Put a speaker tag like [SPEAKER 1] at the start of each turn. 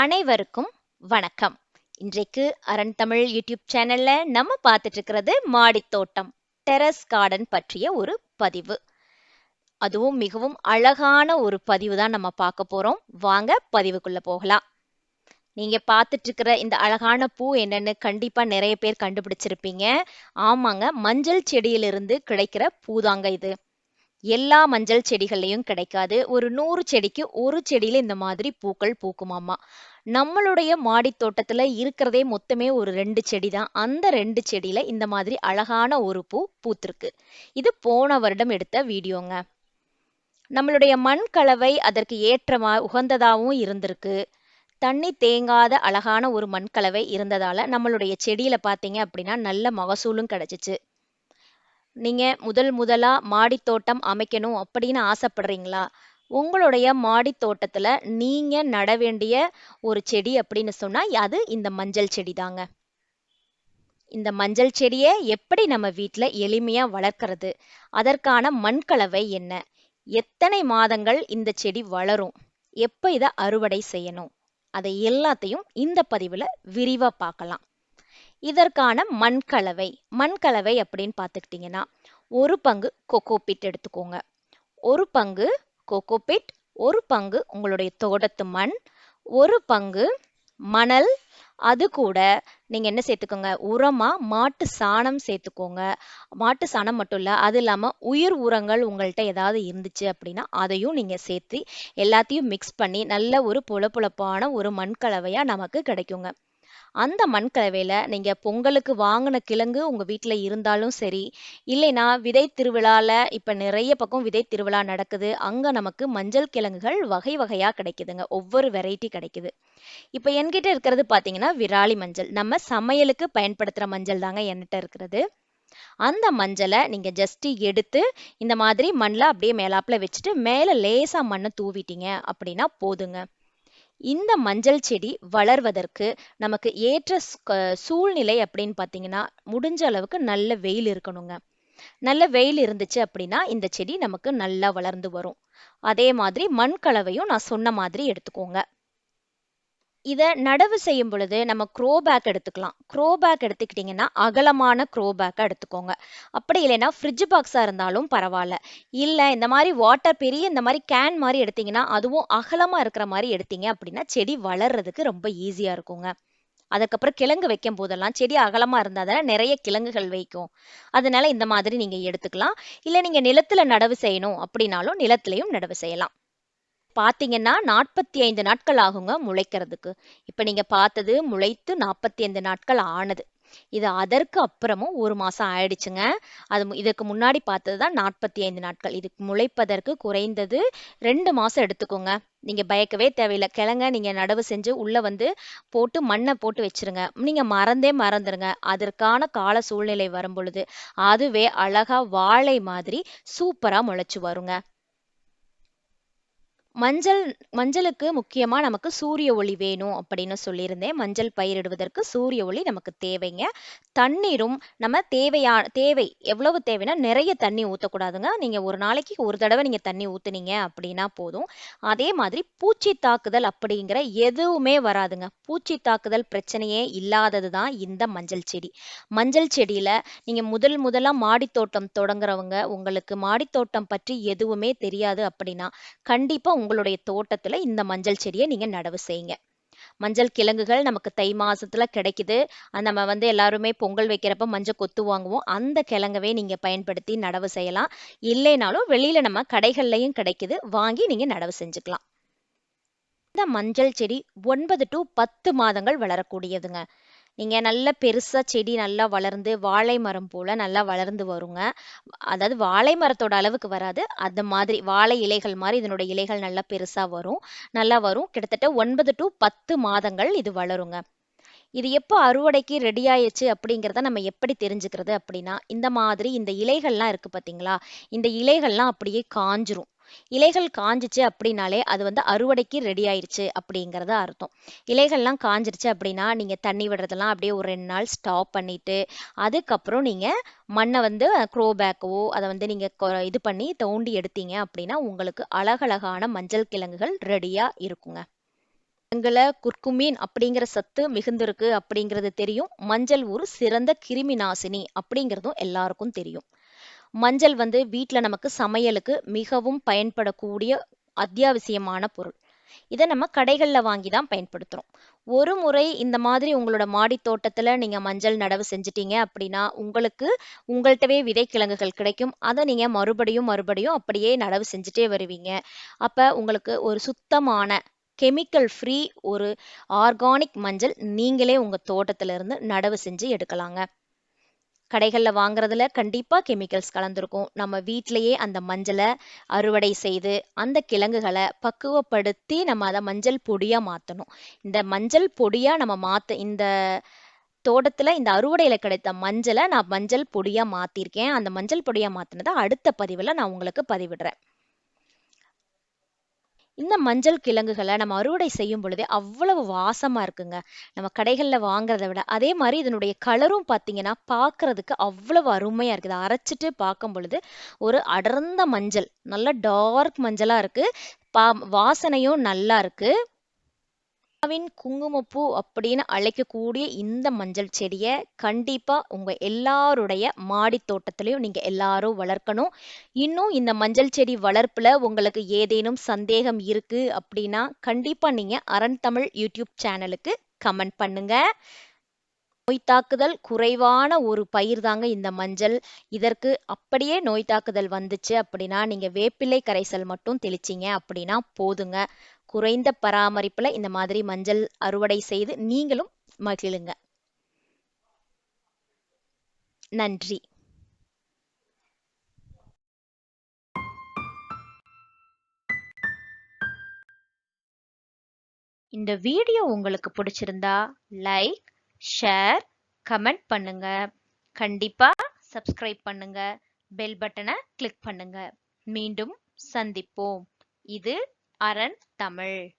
[SPEAKER 1] அனைவருக்கும் வணக்கம். இன்றைக்கு அரண் தமிழ் யூடியூப் சேனல்ல நம்ம பார்த்துட்டு இருக்கிறது மாடித்தோட்டம் டெரஸ் கார்டன் பற்றிய ஒரு பதிவு. அதுவும் மிகவும் அழகான ஒரு பதிவு தான் நம்ம பார்க்க போறோம். வாங்க பதிவுக்குள்ள போகலாம். நீங்க பார்த்துட்டு இருக்கிற இந்த அழகான பூ என்னன்னு கண்டிப்பா நிறைய பேர் கண்டுபிடிச்சிருப்பீங்க. ஆமாங்க மஞ்சள் செடியிலிருந்து கிடைக்கிற பூதாங்க இது. எல்லா மஞ்சள் செடிகள்லையும் கிடைக்காது. ஒரு நூறு செடிக்கு ஒரு செடியில இந்த மாதிரி பூக்கள் பூக்குமாமா நம்மளுடைய மாடி தோட்டத்துல இருக்கிறதே மொத்தமே ஒரு ரெண்டு செடி தான் அந்த ரெண்டு செடியில இந்த மாதிரி அழகான ஒரு பூ பூத்திருக்கு. இது போன வருடம் எடுத்த வீடியோங்க. நம்மளுடைய மண் கலவை அதற்கு ஏற்றமா உகந்ததாகவும் இருந்திருக்கு. தண்ணி தேங்காத அழகான ஒரு மண் கலவை இருந்ததால நம்மளுடைய செடியில பாத்தீங்க அப்படின்னா நல்ல மகசூலும் கிடைச்சிச்சு. நீங்கள் முதல் முதலாக மாடித்தோட்டம் அமைக்கணும் அப்படின்னு ஆசைப்படுறீங்களா? உங்களுடைய மாடி தோட்டத்தில் நீங்கள் நட வேண்டிய ஒரு செடி அப்படின்னு சொன்னால் அது இந்த மஞ்சள் செடி தாங்க இந்த மஞ்சள் செடியை எப்படி நம்ம வீட்டில் எளிமையாக வளர்க்கறது? அதற்கான மண்கலவை என்ன? எத்தனை மாதங்கள் இந்த செடி வளரும்? எப்போ இதை அறுவடை செய்யணும்? அதை எல்லாத்தையும் இந்த பதிவில் விரிவாக பார்க்கலாம். இதற்கான மண்கலவை. மண்கலவை அப்படின்னு பார்த்துக்கிட்டிங்கன்னா ஒரு பங்கு கொக்கோபிட் எடுத்துக்கோங்க. ஒரு பங்கு கொக்கோபிட் ஒரு பங்கு உங்களுடைய தோட்டத்து மண் ஒரு பங்கு மணல். அது கூட நீங்கள் என்ன சேர்த்துக்கோங்க? உரமாக மாட்டு சாணம் சேர்த்துக்கோங்க. மாட்டு சாணம் மட்டும் இல்லை அது இல்லாமல் உயிர் உரங்கள் உங்கள்கிட்ட ஏதாவது இருந்துச்சு அப்படின்னா அதையும் நீங்கள் சேர்த்து எல்லாத்தையும் மிக்ஸ் பண்ணி நல்ல ஒரு புலப்புழப்பான ஒரு மண்கலவையாக நமக்கு கிடைக்குங்க. அந்த மண்கலவையில் நீங்க பொங்கலுக்கு வாங்கின கிழங்கு உங்க வீட்ல இருந்தாலும் சரி இல்லைன்னா விதை திருவிழால இப்ப நிறைய பக்கம் விதை திருவிழா நடக்குது. அங்க நமக்கு மஞ்சள் கிழங்குகள் வகை வகையா கிடைக்குதுங்க. ஒவ்வொரு வெரைட்டி கிடைக்குது. இப்ப என்கிட்ட இருக்கிறது பாத்தீங்கன்னா விராலி மஞ்சள். நம்ம சமையலுக்கு பயன்படுத்துற மஞ்சள் தாங்க என்கிட்ட இருக்கிறது. அந்த மஞ்சளை நீங்க ஜஸ்ட்டு எடுத்து இந்த மாதிரி மண்ணில் அப்படியே மேலாப்பில் வச்சுட்டு மேல லேசா மண்ணை தூவிட்டீங்க அப்படின்னா போதுங்க. இந்த மஞ்சள் செடி வளர்வதற்கு நமக்கு ஏற்ற சூழ்நிலை அப்படின்னு பார்த்தீங்கன்னா முடிஞ்ச அளவுக்கு நல்ல வெயில் இருக்கணுங்க. நல்ல வெயில் இருந்துச்சு அப்படின்னா இந்த செடி நமக்கு நல்லா வளர்ந்து வரும். அதே மாதிரி மண் கலவையும் நான் சொன்ன மாதிரி எடுத்துக்கோங்க. இதை நடவு செய்யும் பொழுது நம்ம க்ரோ பேக் எடுத்துக்கலாம். க்ரோ பேக் எடுத்துக்கிட்டிங்கன்னா அகலமான க்ரோ பேக்கை எடுத்துக்கோங்க. அப்படி இல்லைன்னா ஃப்ரிட்ஜ் பாக்ஸாக இருந்தாலும் பரவாயில்ல. இல்லை இந்த மாதிரி வாட்டர் பெரிய இந்த மாதிரி கேன் மாதிரி எடுத்தீங்கன்னா அதுவும் அகலமாக இருக்கிற மாதிரி எடுத்தீங்க அப்படின்னா செடி வளர்றதுக்கு ரொம்ப ஈஸியாக இருக்குங்க. அதுக்கப்புறம் கிழங்கு வைக்கும் போதெல்லாம் செடி அகலமாக இருந்தால் தானே நிறைய கிழங்குகள் வைக்கும். அதனால இந்த மாதிரி நீங்கள் எடுத்துக்கலாம். இல்லை நீங்கள் நிலத்தில் நடவு செய்யணும் அப்படின்னாலும் நிலத்திலையும் நடவு செய்யலாம். பார்த்தீங்கன்னா நாற்பத்தி ஐந்து நாட்கள் ஆகுங்க முளைக்கிறதுக்கு. இப்போ நீங்கள் பார்த்தது முளைத்து நாற்பத்தி ஐந்து நாட்கள் ஆனது. இது அதற்கு அப்புறமும் ஒரு மாதம் ஆயிடுச்சுங்க. அது இதுக்கு முன்னாடி பார்த்தது தான் நாற்பத்தி ஐந்து நாட்கள். இதுக்கு முளைப்பதற்கு குறைந்தது ரெண்டு மாதம் எடுத்துக்கோங்க. நீங்கள் பயக்கவே தேவையில்லை. கிழங்க நீங்கள் நடவு செஞ்சு உள்ளே வந்து போட்டு மண்ணை போட்டு வச்சிருங்க. நீங்கள் மறந்தே மறந்துருங்க. அதற்கான கால சூழ்நிலை வரும் பொழுது அதுவே அழகாக வாழை மாதிரி சூப்பராக முளைச்சி வருங்க. மஞ்சள் மஞ்சளுக்கு முக்கியமாக நமக்கு சூரிய ஒளி வேணும் அப்படின்னு சொல்லியிருந்தேன். மஞ்சள் பயிரிடுவதற்கு சூரிய ஒளி நமக்கு தேவைங்க. தண்ணீரும் நம்ம தேவையான தேவை எவ்வளவு தேவைன்னா நிறைய தண்ணி ஊற்றக்கூடாதுங்க நீங்கள் ஒரு நாளைக்கு ஒரு தடவை நீங்கள் தண்ணி ஊற்றுனீங்க அப்படின்னா போதும். அதே மாதிரி பூச்சி தாக்குதல் அப்படிங்கிற எதுவுமே வராதுங்க. பூச்சி தாக்குதல் பிரச்சனையே இல்லாதது தான் இந்த மஞ்சள் செடி. மஞ்சள் செடியில் நீங்கள் முதல் முதலாக மாடித்தோட்டம் தொடங்குறவங்க உங்களுக்கு மாடித்தோட்டம் பற்றி எதுவுமே தெரியாது அப்படின்னா கண்டிப்பாக உங்களுடைய தோட்டத்துல இந்த மஞ்சள் செடியை நீங்க நடவு செய்யுங்க. மஞ்சள் கிழங்குகள் நமக்கு தை மாசத்துல கிடைக்குது. நம்ம வந்து எல்லாருமே பொங்கல் வைக்கிறப்ப மஞ்சள் கொத்து வாங்குவோம். அந்த கிழங்கவே நீங்க பயன்படுத்தி நடவு செய்யலாம். இல்லைனாலும் வெளியில நம்ம கடைகள்லையும் கிடைக்குது. வாங்கி நீங்க நடவு செஞ்சுக்கலாம். இந்த மஞ்சள் செடி ஒன்பது டு பத்து மாதங்கள் வளரக்கூடியதுங்க. நீங்கள் நல்ல பெருசாக செடி நல்லா வளர்ந்து வாழை மரம் போல் நல்லா வளர்ந்து வருங்க. அதாவது வாழை மரத்தோட அளவுக்கு வராது. அந்த மாதிரி வாழை இலைகள் மாதிரி இதனோட இலைகள் நல்லா பெருசாக வரும். நல்லா வரும். கிட்டத்தட்ட ஒன்பது டு பத்து மாதங்கள் இது வளருங்க. இது எப்போ அறுவடைக்கு ரெடி ஆயிடுச்சு அப்படிங்கிறத நம்ம எப்படி தெரிஞ்சுக்கிறது அப்படின்னா இந்த மாதிரி இந்த இலைகள்லாம் இருக்குது பார்த்தீங்களா இந்த இலைகள்லாம் அப்படியே காஞ்சிரும். இலைகள் காஞ்சிச்சு அப்படின்னாலே அது வந்து அறுவடைக்கு ரெடி ஆயிடுச்சு அப்படிங்கிறத அர்த்தம். இலைகள்லாம் காஞ்சிருச்சு அப்படின்னா நீங்கள் தண்ணி விடுறதெல்லாம் அப்படியே ஒரு ரெண்டு நாள் ஸ்டாப் பண்ணிட்டு அதுக்கப்புறம் நீங்கள் மண்ணை வந்து க்ரோ பேக்கவோ அதை வந்து நீங்கள் இது பண்ணி தோண்டி எடுத்தீங்க அப்படின்னா உங்களுக்கு அழகழகான மஞ்சள் கிழங்குகள் ரெடியாக இருக்குங்க. மஞ்சள்ல குர்குமீன் அப்படிங்கிற சத்து மிகுந்திருக்கு அப்படிங்கிறது தெரியும். மஞ்சள் ஒரு சிறந்த கிருமி நாசினி அப்படிங்கிறதும் எல்லாருக்கும் தெரியும். மஞ்சள் வந்து வீட்டில் நமக்கு சமையலுக்கு மிகவும் பயன்படக்கூடிய அத்தியாவசியமான பொருள். இதை நம்ம கடைகளில் வாங்கி தான் பயன்படுத்துகிறோம் ஒரு முறை இந்த மாதிரி உங்களோட மாடி தோட்டத்தில் நீங்கள் மஞ்சள் நடவு செஞ்சிட்டீங்க அப்படின்னா உங்களுக்கு உங்கள்கிட்டவே விதைக்கிழங்குகள் கிடைக்கும். அதை நீங்கள் மறுபடியும் மறுபடியும் அப்படியே நடவு செஞ்சுட்டே வருவீங்க. அப்போ உங்களுக்கு ஒரு சுத்தமான கெமிக்கல் ஃப்ரீ ஒரு ஆர்கானிக் மஞ்சள் நீங்களே உங்கள் தோட்டத்திலிருந்து நடவு செஞ்சு எடுக்கலாங்க. கடைகளில் வாங்குறதுல கண்டிப்பாக கெமிக்கல்ஸ் கலந்துருக்கும். நம்ம வீட்டிலையே அந்த மஞ்சளை அறுவடை செய்து அந்த கிழங்குகளை பக்குவப்படுத்தி நம்ம அதை மஞ்சள் பொடியாக மாற்றணும் இந்த மஞ்சள் பொடியாக நம்ம மாற்ற இந்த தோட்டத்தில் இந்த அறுவடையில் கிடைத்த மஞ்சளை நான் மஞ்சள் பொடியாக மாற்றிருக்கேன் அந்த மஞ்சள் பொடியாக மாற்றினதை அடுத்த பதிவில் நான் உங்களுக்கு பதிவிடுறேன். இந்த மஞ்சள் கிழங்குகளை நம்ம அறுவடை செய்யும் பொழுதே அவ்வளவு வாசமாக இருக்குங்க. நம்ம கடைகளில் வாங்குறத விட அதே மாதிரி இதனுடைய கலரும் பார்த்தீங்கன்னா பார்க்கறதுக்கு அவ்வளவு அருமையாக இருக்குது. அரைச்சிட்டு பார்க்கும் பொழுது ஒரு அடர்ந்த மஞ்சள் நல்ல டார்க் மஞ்சளாக இருக்குது பா வாசனையும் நல்லா இருக்குது இந்தியாவின் குங்குமப்பூ அப்படின்னு அழைக்கக்கூடிய இந்த மஞ்சள் செடியை கண்டிப்பா உங்க எல்லாருடைய மாடி தோட்டத்திலையும் நீங்க எல்லாரும் வளர்க்கணும். இன்னும் இந்த மஞ்சள் செடி வளர்ப்புல உங்களுக்கு ஏதேனும் சந்தேகம் இருக்கு அப்படின்னா கண்டிப்பா நீங்க அரண் தமிழ் யூடியூப் சேனலுக்கு கமெண்ட் பண்ணுங்க. நோய் தாக்குதல் குறைவான ஒரு பயிர் தாங்க இந்த மஞ்சள். இதற்கு அப்படியே நோய் தாக்குதல் வந்துச்சு அப்படின்னா நீங்க வேப்பிலை கரைசல் மட்டும் தெளிச்சிங்க அப்படின்னா போதுங்க. குறைந்த பராமரிப்புல இந்த மாதிரி மஞ்சள் அறுவடை செய்து நீங்களும் மகிழுங்க. நன்றி. இந்த வீடியோ உங்களுக்கு பிடிச்சிருந்தா லைக் ஷேர் கமெண்ட் பண்ணுங்க. கண்டிப்பா சப்ஸ்கிரைப் பண்ணுங்க. பெல் பட்டனை கிளிக் பண்ணுங்க. மீண்டும் சந்திப்போம். இது அரண் தமிழ்.